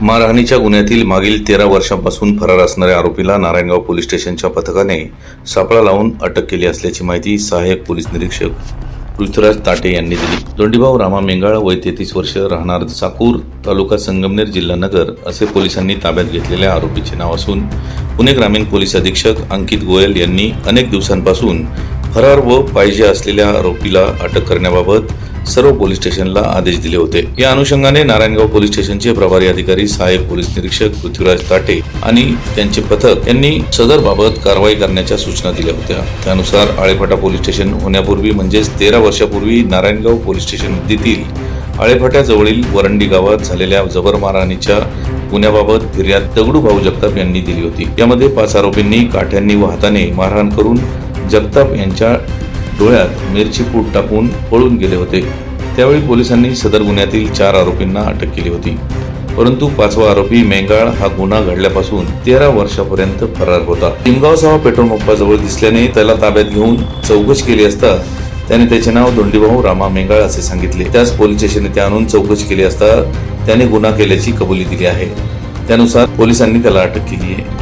मारहाणीच्या गुन्ह्यातील मागील तेरा वर्षांपासून फरार असणाऱ्या आरोपीला नारायणगाव पोलीस स्टेशनच्या पथकाने सापळा लावून अटक केली असल्याची माहिती सहाय्यक पोलीस निरीक्षक पृथ्वीराज ताटे यांनी दिली. दोंडीभाऊ रामा मेंगाळ वय तेहतीस वर्ष राहणार साकूर तालुका संगमनेर जिल्हा नगर असे पोलिसांनी ताब्यात घेतलेल्या आरोपीचे नाव असून पुणे ग्रामीण पोलीस अधीक्षक अंकित गोयल यांनी अनेक दिवसांपासून फरार व पाहिजे असलेल्या आरोपीला अटक करण्याबाबत सर्व पोलीस स्टेशनला आदेश दिले होते. या अनुषंगाने नारायणगाव पोलीस स्टेशनचे प्रभारी अधिकारी सहाय्यक पोलीस निरीक्षक पृथ्वीराज ताटे आणि त्यांचे पथक यांनी सदर बाबत कारवाई करण्याच्या सूचना दिल्या होत्या. त्यानुसार आळेफाटा पोलीस स्टेशन होण्यापूर्वी म्हणजेच तेरा वर्षापूर्वी नारायणगाव पोलीस स्टेशन हद्दीतील आळेफाट्याजवळील वरंडी गावात झालेल्या जबर मारहाणीच्या गुन्ह्याबाबत फिर्याद दगडू भाऊ जगताप यांनी दिली होती. यामध्ये पाच आरोपींनी काठ्यांनी व हाताने मारहाण करून जगताप यांच्या डोळ्यात मिरची पूट टाकून पळून गेले होते. त्यावेळी पोलिसांनी सदर गुन्ह्यातील चार आरोपींना अटक केली होती. परंतु पाचवा आरोपी मेंगाळ हा गुन्हा घडल्यापासून तेरा वर्षापर्यंत फरार होता. लिमगावसह पेट्रोल पंपाजवळ दिसल्याने त्याला ताब्यात घेऊन चौकशी केली असता त्याने त्याचे नाव दोंडीभाऊ रामा मेंगाळ असे सांगितले. त्याच पोलीस स्टेशनने ते आणून चौकशी केली असता त्याने गुन्हा केल्याची कबुली दिली आहे. त्यानुसार पोलिसांनी त्याला अटक केली आहे.